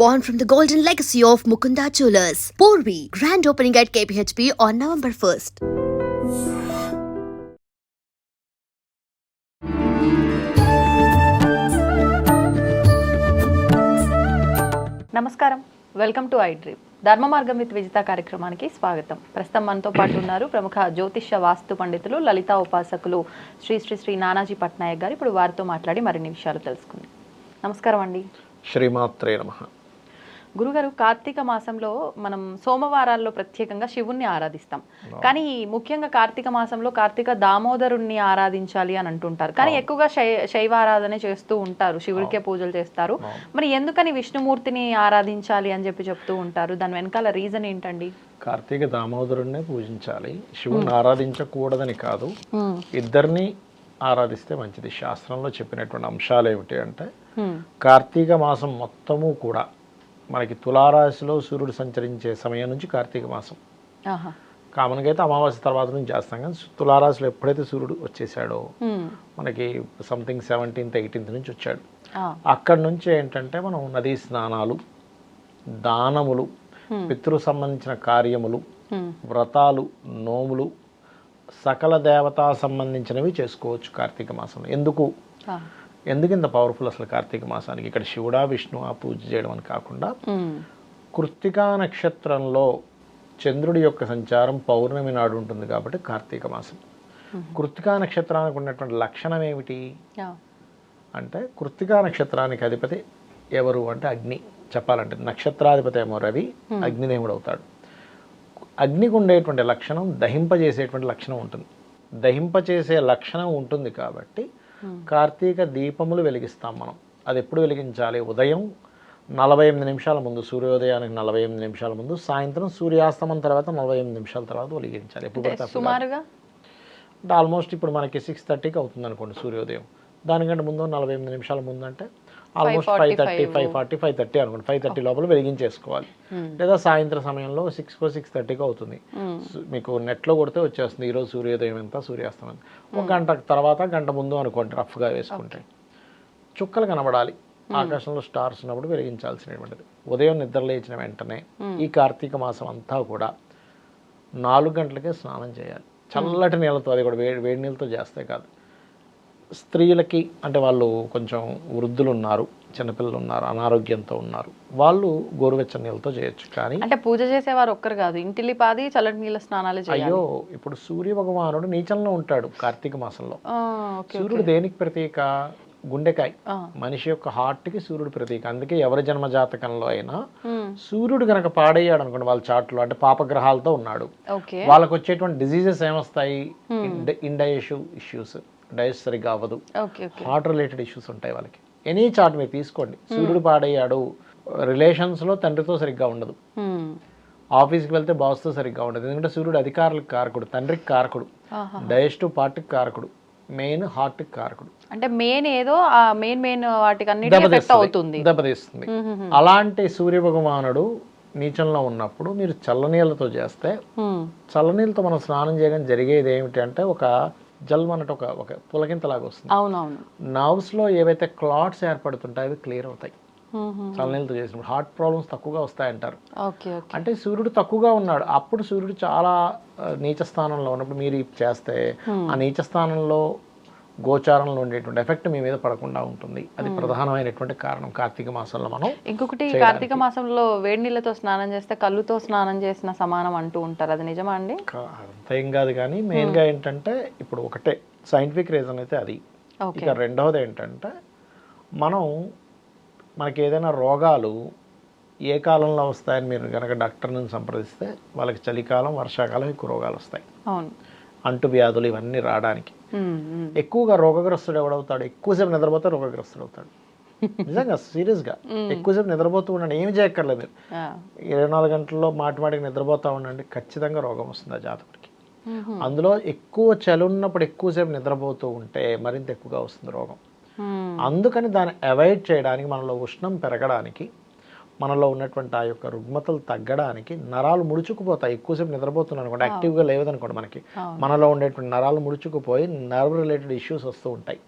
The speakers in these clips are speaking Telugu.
born from the golden legacy of Mukunda Jewelers. Porvi, grand opening at KPHP on November 1st. నమస్కారం. Welcome to I dream Dharma Margam with Vijitha కార్యక్రమానికి స్వాగతం. ప్రస్తుతం మనతో పాటు ఉన్నారు ప్రముఖ జ్యోతిష్య వాస్తు పండితులు లలితా ఉపాసకులు శ్రీ శ్రీ శ్రీ నానాజీ పట్నాయక్ గారు. ఇప్పుడు వారితో మాట్లాడి మరిన్ని విషయాలు తెలుసుకుందాం. నమస్కారం అండి. శ్రీమాత్రే నమ. గురుగారు కార్తీక మాసంలో మనం సోమవారాల్లో ప్రత్యేకంగా శివుణ్ణి ఆరాధిస్తాం. కానీ ముఖ్యంగా కార్తీక మాసంలో కార్తీక దామోదరుణ్ణి ఆరాధించాలి అని అంటుంటారు. కానీ ఎక్కువగా శై శైవ ఆరాధన చేస్తూ ఉంటారు శివుడికే పూజలు చేస్తారు. మరి ఎందుకని విష్ణుమూర్తిని ఆరాధించాలి అని చెప్పి చెప్తూ ఉంటారు? దాని వెనకాల రీజన్ ఏంటండి? కార్తీక దామోదరుణ్ణే పూజించాలి. శివుని ఆరాధించకూడదని కాదు. ఇద్దరిని ఆరాధిస్తే మంచిది. శాస్త్రంలో చెప్పినటువంటి అంశాలు ఏమిటి అంటే. కార్తీక మాసం మొత్తము కూడా మనకి తులారాశిలో సూర్యుడు సంచరించే సమయం నుంచి కార్తీక మాసం కామన్గా అయితే అమావాస్య తర్వాత నుంచి చేస్తాం కానీ తులారాశిలో ఎప్పుడైతే సూర్యుడు వచ్చేసాడో. మనకి సంథింగ్ సెవెంటీన్త్ ఎయిటీన్త్ నుంచి వచ్చాడు. అక్కడి నుంచి ఏంటంటే మనం నదీ స్నానాలు దానములు పితృ సంబంధించిన కార్యములు. వ్రతాలు నోములు సకల దేవతా సంబంధించినవి చేసుకోవచ్చు కార్తీక మాసంలో ఎందుకు. ఎందుకు ఇంత పవర్ఫుల్ అసలు కార్తీక మాసానికి? ఇక్కడ శివుడా విష్ణు ఆ పూజ చేయడం అని కాకుండా. కృత్తికా నక్షత్రంలో చంద్రుడి యొక్క సంచారం పౌర్ణమి నాడు ఉంటుంది కాబట్టి కార్తీక మాసం. కృత్తికా నక్షత్రానికి ఉన్నటువంటి లక్షణం ఏమిటి. అంటే కృత్తికా నక్షత్రానికి అధిపతి ఎవరు అంటే అగ్ని. చెప్పాలంటే నక్షత్రాధిపతి ఏమో రవి అగ్నిదేవుడు అవుతాడు. అగ్నికి ఉండేటువంటి లక్షణం దహింపజేసేటువంటి లక్షణం ఉంటుంది. దహింపచేసే లక్షణం ఉంటుంది కాబట్టి కార్తీక దీపములు వెలిగిస్తాం మనం. అది ఎప్పుడు వెలిగించాలి? ఉదయం నలభై ఎనిమిది నిమిషాల ముందు సూర్యోదయానికి నలభై ఎనిమిది నిమిషాల ముందు సాయంత్రం సూర్యాస్తమం తర్వాత నలభై ఎనిమిది నిమిషాల తర్వాత వెలిగించాలి. ఎప్పుడు. సుమారుగా? అంటే ఆల్మోస్ట్ ఇప్పుడు మనకి సిక్స్ థర్టీకి అవుతుంది అనుకోండి సూర్యోదయం. దానికంటే ముందు నలభై ఎనిమిది నిమిషాల ముందు అంటే almost five thirty five forty five thirty అనుకోండి. ఫైవ్ థర్టీ లోపల వెలిగించేసుకోవాలి. లేదా సాయంత్రం సమయంలో సిక్స్కో సిక్స్ థర్టీకో అవుతుంది. సు- మీకు నెట్లో కొడితే వచ్చేస్తుంది. ఈరోజు సూర్యోదయం ఎంత సూర్యాస్తమయం ఒక గంట తర్వాత గంట ముందు అనుకోండి రఫ్గా వేసుకుంటే. చుక్కలు కనబడాలి. ఆకాశంలో స్టార్స్ ఉన్నప్పుడు వెలిగించాల్సినటువంటిది. ఉదయం నిద్ర లేచిన వెంటనే ఈ కార్తీక మాసం అంతా కూడా నాలుగు గంటలకే స్నానం చేయాలి. చల్లటి నీళ్ళతో అది కూడా వేడి వేడి నీళ్ళతో చేస్తే కాదు. స్త్రీలకి అంటే వాళ్ళు కొంచెం వృద్ధులు ఉన్నారు చిన్నపిల్లలు ఉన్నారు అనారోగ్యంతో ఉన్నారు. వాళ్ళు గోరువెచ్చని నీళ్ళతో చేయొచ్చు. కానీ అంటే పూజ చేసేవారు ఒక్కరు కాదు. ఇంటిల్లి పాది చల్లటి నీళ్ళ స్నానాలు అయ్యో ఇప్పుడు సూర్య భగవానుడు నీచంలో ఉంటాడు కార్తీక మాసంలో. సూర్యుడు దేనికి ప్రతీక? గుండెకాయ. మనిషి యొక్క హార్ట్కి సూర్యుడు ప్రతీక. అందుకే ఎవరి జన్మ జాతకంలో అయినా. సూర్యుడు కనుక పాడయ్యాడు అనుకోండి వాళ్ళ చాట్లో అంటే పాపగ్రహాలతో ఉన్నాడు. వాళ్ళకి వచ్చేటువంటి డిసీజెస్ ఏమొస్తాయి? ఇండైషు ఇష్యూస్. డైజెస్ట్ సరిగ్గా అవ్వదు. హార్ట్ రిలేటెడ్ ఇష్యూస్ ఉంటాయి వాళ్ళకి. ఎనీ చార్ట్ మీరు తీసుకోండి. సూర్యుడు పాడయ్యాడు. రిలేషన్స్లో తండ్రితో సరిగ్గా ఉండదు. ఆఫీస్కి వెళ్తే బాస్తో సరిగ్గా ఉండదు. ఎందుకంటే సూర్యుడు అధికారులకు కారకుడు తండ్రికి కారకుడు. ఆహా. డైజెస్టివ్ పార్ట్కి కారకుడు. మెయిన్ హార్ట్కి కారకుడు. అంటే మెయిన్ ఏదో ఆ మెయిన్ మెయిన్ వాటికి దెబ్బతీస్తుంది అవుతుంది. దెబ్బతీస్తుంది అలాంటి సూర్య భగవానుడు నీచంలో ఉన్నప్పుడు మీరు చల్లనీళ్ళతో చేస్తే. చల్లనీళ్ళతో మనం స్నానం చేయడం జరిగేది ఏమిటి అంటే ఒక జల్మ్ అన్నట్టు ఒక ఒక పులకింతలాగా వస్తుంది. అవునవును. నర్వ్స్లో ఏవైతే క్లాట్స్ ఏర్పడుతుంటాయో అవి క్లియర్ అవుతాయి. చల్లనీళ్ళతో చేసినప్పుడు. హార్ట్ ప్రాబ్లమ్స్ తక్కువగా వస్తాయంటారు. అంటే సూర్యుడు తక్కువగా ఉన్నాడు. అప్పుడు సూర్యుడు చాలా నీచ స్థానంలో ఉన్నప్పుడు మీరు చేస్తే ఆ నీచ స్థానంలో గోచారంలో ఉండేటువంటి ఎఫెక్ట్ మీ మీద పడకుండా ఉంటుంది. అది ప్రధానమైనటువంటి కారణం కార్తీక మాసంలో మనం ఇంకొకటి కార్తీక మాసంలో వేడి నీళ్ళతో స్నానం చేస్తే కళ్ళుతో స్నానం చేసిన సమానం అంటూ ఉంటారు. అది నిజమా అండి? అంత కాదు కానీ మెయిన్గా ఏంటంటే ఇప్పుడు ఒకటే సైంటిఫిక్ రీజన్ అయితే అది. ఇక రెండవది ఏంటంటే మనం మనకి ఏదైనా రోగాలు ఏ కాలంలో వస్తాయని మీరు కనుక డాక్టర్ని సంప్రదిస్తే వాళ్ళకి చలికాలం వర్షాకాలం ఎక్కువ రోగాలు వస్తాయి. అంటు వ్యాధులు ఇవన్నీ రావడానికి. ఎక్కువగా రోగగ్రస్తుడు ఎవడవుతాడు? ఎక్కువసేపు నిద్రపోతే రోగగ్రస్తుడు అవుతాడు. నిజంగా సీరియస్గా. ఎక్కువసేపు నిద్రపోతూ ఉండండి. ఏమి చేయక్కర్లేదు. మీరు. ఇరవై నాలుగు గంటల్లో మాటి మాటికి నిద్రపోతూ ఉండండి. ఖచ్చితంగా రోగం వస్తుంది ఆ జాతకుడికి. అందులో ఎక్కువ చలి ఉన్నప్పుడు ఎక్కువసేపు నిద్రపోతూ ఉంటే మరింత ఎక్కువగా వస్తుంది రోగం. అందుకని దాన్ని అవాయిడ్ చేయడానికి మనలో ఉష్ణం పెరగడానికి మనలో ఉన్నటువంటి ఆ యొక్క రుగ్మతలు తగ్గడానికి నరాలు ముడుచుకుపోతాయి. ఎక్కువసేపు నిద్రపోతున్నాను అనుకోండి యాక్టివ్గా లేవదనుకోండి మనకి. మనలో ఉండేటువంటి నరాలు ముడుచుకుపోయి నర్వ్ రిలేటెడ్ ఇష్యూస్ వస్తూ ఉంటాయి.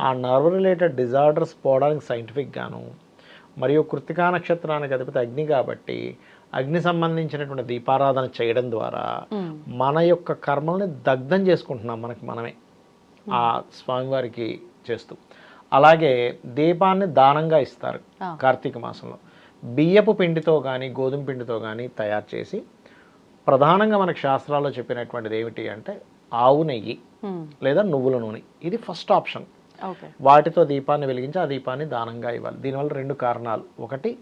ఆ నర్వ్ రిలేటెడ్ డిజార్డర్స్ పోవడానికి సైంటిఫిక్ గాను మరియు కృతికా నక్షత్రానికి అధిపతి అగ్ని కాబట్టి అగ్ని సంబంధించినటువంటి దీపారాధన చేయడం ద్వారా. మన యొక్క కర్మల్ని దగ్ధం చేసుకుంటున్నాం మనకి మనమే. ఆ స్వామివారికి చేస్తూ. అలాగే దీపాన్ని దానంగా ఇస్తారు. కార్తీక మాసంలో. బియ్యపు పిండితో కానీ గోధుమ పిండితో కానీ తయారు చేసి ప్రధానంగా మనకు శాస్త్రాల్లో చెప్పినటువంటిది ఏమిటి అంటే ఆవు నెయ్యి. లేదా నువ్వుల నూనె. ఇది ఫస్ట్ ఆప్షన్. వాటితో దీపాన్ని వెలిగించి ఆ దీపాన్ని దానంగా ఇవ్వాలి. దీనివల్ల రెండు కారణాలు. ఒకటి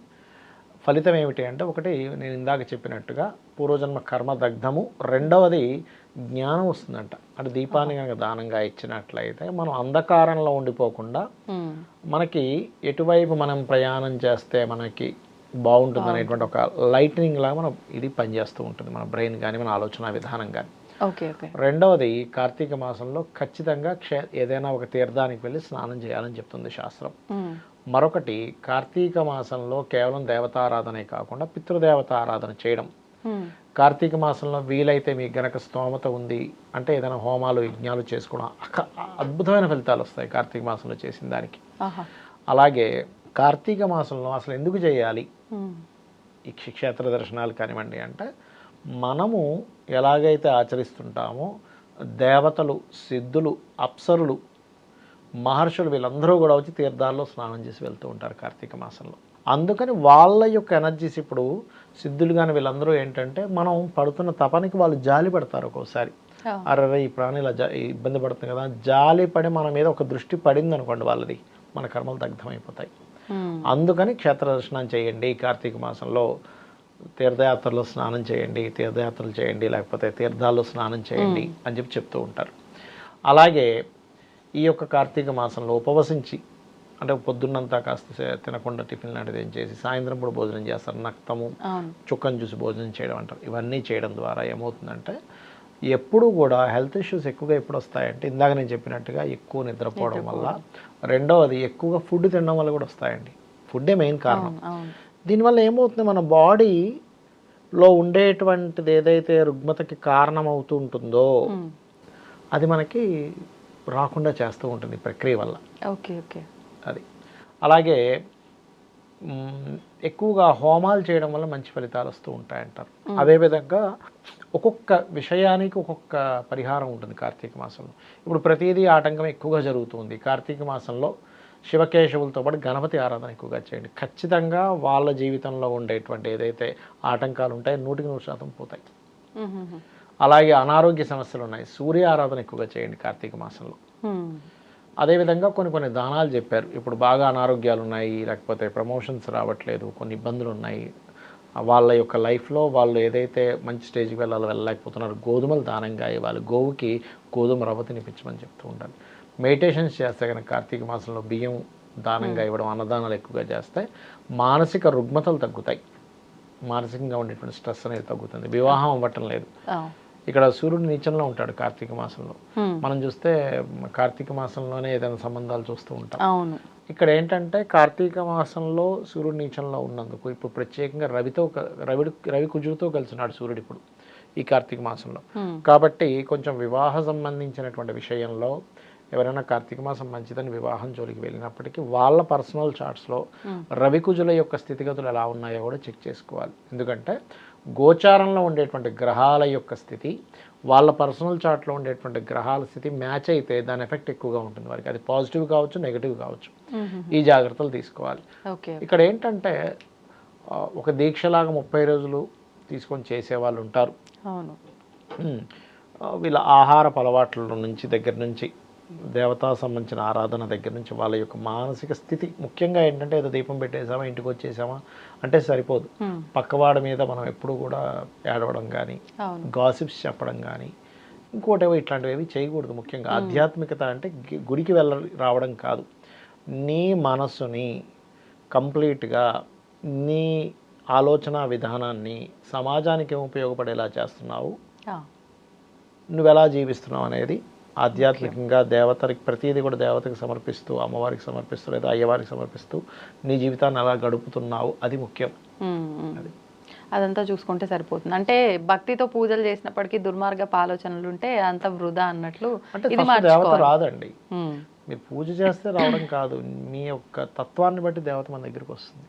ఫలితం ఏమిటి అంటే ఒకటి నేను ఇందాక చెప్పినట్టుగా పూర్వజన్మ కర్మ దగ్ధము. రెండవది జ్ఞానం వస్తుందంట. అంటే దీపాన్ని కనుక దానంగా ఇచ్చినట్లయితే మనం అంధకారంలో ఉండిపోకుండా. మనకి ఎటువైపు మనం ప్రయాణం చేస్తే మనకి బాగుంటుంది అనేటువంటి ఒక లైట్నింగ్ లాగా మనం ఇది పనిచేస్తూ ఉంటుంది. మన బ్రెయిన్ కానీ మన ఆలోచన విధానం కానీ రెండవది కార్తీక మాసంలో ఖచ్చితంగా క్షే ఏదైనా ఒక తీర్థానికి వెళ్ళి స్నానం చేయాలని చెప్తుంది శాస్త్రం. మరొకటి కార్తీక మాసంలో కేవలం దేవతారాధనే కాకుండా పితృదేవత ఆరాధన చేయడం. కార్తీక మాసంలో వీలైతే మీకు గనక స్తోమత ఉంది అంటే ఏదైనా హోమాలు యజ్ఞాలు చేసుకోవడం అద్భుతమైన ఫలితాలు వస్తాయి కార్తీక మాసంలో చేసిన దానికి. అలాగే కార్తీక మాసంలో అసలు ఎందుకు చేయాలి. ఈ క్ష- క్షేత్ర దర్శనాలు కానివ్వండి అంటే మనము ఎలాగైతే ఆచరిస్తుంటామో దేవతలు సిద్ధులు అప్సరులు మహర్షులు వీళ్ళందరూ కూడా వచ్చి తీర్థాల్లో స్నానం చేసి వెళ్తూ ఉంటారు కార్తీక మాసంలో అందుకని వాళ్ళ యొక్క ఎనర్జీస్ ఇప్పుడు సిద్ధులు కానీ వీళ్ళందరూ ఏంటంటే మనం పడుతున్న తపనికి వాళ్ళు జాలి పడతారు ఒక్కోసారి. అరే ఈ ప్రాణి ఇలా జా ఇబ్బంది పడుతుంది కదా జాలి పడి మన మీద ఒక దృష్టి పడింది అనుకోండి వాళ్ళది మన కర్మలు దగ్ధమైపోతాయి. అందుకని క్షేత్ర దర్శనం చేయండి. కార్తీక మాసంలో తీర్థయాత్రలో స్నానం చేయండి తీర్థయాత్రలు చేయండి లేకపోతే తీర్థాల్లో స్నానం చేయండి అని చెప్పి చెప్తూ ఉంటారు. అలాగే ఈ యొక్క కార్తీక మాసంలో ఉపవసించి అంటే పొద్దున్నంతా కాస్త తినకుండా టిఫిన్ లాంటిది ఏం చేసి సాయంత్రం కూడా భోజనం చేస్తారు. నక్తము చుక్కను చూసి భోజనం చేయడం అంటారు. ఇవన్నీ చేయడం ద్వారా ఏమవుతుందంటే ఎప్పుడు కూడా హెల్త్ ఇష్యూస్ ఎక్కువగా ఎప్పుడు వస్తాయంటే ఇందాక నేను చెప్పినట్టుగా ఎక్కువ నిద్రపోవడం వల్ల. రెండవది ఎక్కువగా ఫుడ్ తినడం వల్ల కూడా వస్తాయండి. ఫుడ్డే మెయిన్ కారణం. దీనివల్ల ఏమవుతుంది? మన బాడీలో ఉండేటువంటిది ఏదైతే రుగ్మతకి కారణం అవుతూ ఉంటుందో. అది మనకి రాకుండా చేస్తూ ఉంటుంది ప్రక్రియ వల్ల. Okay okay. అది. అలాగే ఎక్కువగా హోమాలు చేయడం వల్ల మంచి ఫలితాలు వస్తూ ఉంటాయంటారు. అదేవిధంగా ఒక్కొక్క విషయానికి ఒక్కొక్క పరిహారం ఉంటుంది కార్తీక మాసంలో. ఇప్పుడు ప్రతిదీ ఆటంకం ఎక్కువగా జరుగుతుంది. కార్తీక మాసంలో శివకేశవులతో పాటు గణపతి ఆరాధన ఎక్కువగా చేయండి. ఖచ్చితంగా వాళ్ళ జీవితంలో ఉండేటువంటి ఏదైతే ఆటంకాలు ఉంటాయో నూటికి నూరు శాతం పోతాయి. అలాగే అనారోగ్య సమస్యలు ఉన్నాయి. సూర్య ఆరాధన ఎక్కువగా చేయండి కార్తీక మాసంలో. అదేవిధంగా కొన్ని కొన్ని దానాలు చెప్పారు. ఇప్పుడు బాగా అనారోగ్యాలు ఉన్నాయి లేకపోతే ప్రమోషన్స్ రావట్లేదు కొన్ని ఇబ్బందులు ఉన్నాయి. వాళ్ళ యొక్క లైఫ్లో వాళ్ళు ఏదైతే మంచి స్టేజ్కి వెళ్ళాలో వెళ్ళలేకపోతున్నారు గోధుమలు దానంగా ఇవ్వాలి. గోవుకి గోధుమ రవ్వ తినిపించమని చెప్తూ ఉంటారు. మెడిటేషన్స్ చేస్తే కనుక కార్తీక మాసంలో బియ్యం దానంగా ఇవ్వడం అన్నదానాలు ఎక్కువగా చేస్తే మానసిక రుగ్మతలు తగ్గుతాయి. మానసికంగా ఉండేటువంటి స్ట్రెస్ అనేది తగ్గుతుంది. వివాహం అవ్వటం లేదు. ఇక్కడ సూర్యుడు నీచంలో ఉంటాడు కార్తీక మాసంలో. మనం చూస్తే కార్తీక మాసంలోనే ఏదైనా సంబంధాలు చూస్తూ ఉంటాం. ఇక్కడ ఏంటంటే కార్తీక మాసంలో సూర్యుడు నీచంలో ఉన్నందుకు ఇప్పుడు ప్రత్యేకంగా రవితో క- రవిడు రవి కుజుడితో కలిసినాడు సూర్యుడు ఇప్పుడు ఈ కార్తీక మాసంలో. మ్మ్. కాబట్టి కొంచెం వివాహ సంబంధించినటువంటి విషయంలో ఎవరైనా కార్తీక మాసం మంచిదని వివాహం జోలికి వెళ్ళినప్పటికీ వాళ్ళ పర్సనల్ చార్ట్స్లో రవి కుజుల యొక్క స్థితిగతులు ఎలా ఉన్నాయో కూడా చెక్ చేసుకోవాలి. ఎందుకంటే గోచారంలో ఉండేటువంటి గ్రహాల యొక్క స్థితి వాళ్ళ పర్సనల్ చార్ట్లో ఉండేటువంటి గ్రహాల స్థితి మ్యాచ్ అయితే దాని ఎఫెక్ట్ ఎక్కువగా ఉంటుంది వారికి. అది పాజిటివ్ కావచ్చు నెగిటివ్ కావచ్చు. ఈ జాగ్రత్తలు తీసుకోవాలి. ఓకే ఇక్కడ ఏంటంటే ఒక దీక్షలాగా ముప్పై రోజులు తీసుకొని చేసేవాళ్ళు ఉంటారు. అవును. ఉమ్. ఆ, వీళ్ళ ఆహారపు అలవాట్ల నుంచి దగ్గర నుంచి దేవతా సంబంధించిన ఆరాధన దగ్గర నుంచి వాళ్ళ యొక్క మానసిక స్థితి. ముఖ్యంగా ఏంటంటే ఏదో దీపం పెట్టేసామా ఇంటికి వచ్చేసామా అంటే సరిపోదు. పక్కవాడి మీద మనం ఎప్పుడు కూడా ఏడవడం కానీ గాసిప్స్ చెప్పడం కానీ ఇంకోటేవో ఇట్లాంటివి చేయకూడదు. ముఖ్యంగా ఆధ్యాత్మికత అంటే గుడికి వెళ్ళ రావడం కాదు. నీ మనస్సుని కంప్లీట్గా నీ ఆలోచన విధానాన్ని సమాజానికి ఏం ఉపయోగపడేలా చేస్తున్నావు? ఆ. నువ్వు ఎలా జీవిస్తున్నావు అనేది ఆధ్యాత్మికంగా దేవతకి ప్రతిదీ కూడా దేవతకి సమర్పిస్తూ అమ్మవారికి సమర్పిస్తూ లేదా అయ్యవారికి సమర్పిస్తూ నీ జీవితాన్ని ఎలా గడుపుతున్నావు అది ముఖ్యం. మ్మ్. అదంతా చూసుకుంటే సరిపోతుంది అంటే భక్తితో పూజలు చేసినప్పటికీ దుర్మార్గపు ఆలోచనలు ఉంటే అంత వృధా అన్నట్లు ఇది దేవత రాదండి. మీరు పూజ చేస్తే రావడం కాదు మీ యొక్క తత్వాన్ని బట్టి దేవత మన దగ్గరికి వస్తుంది.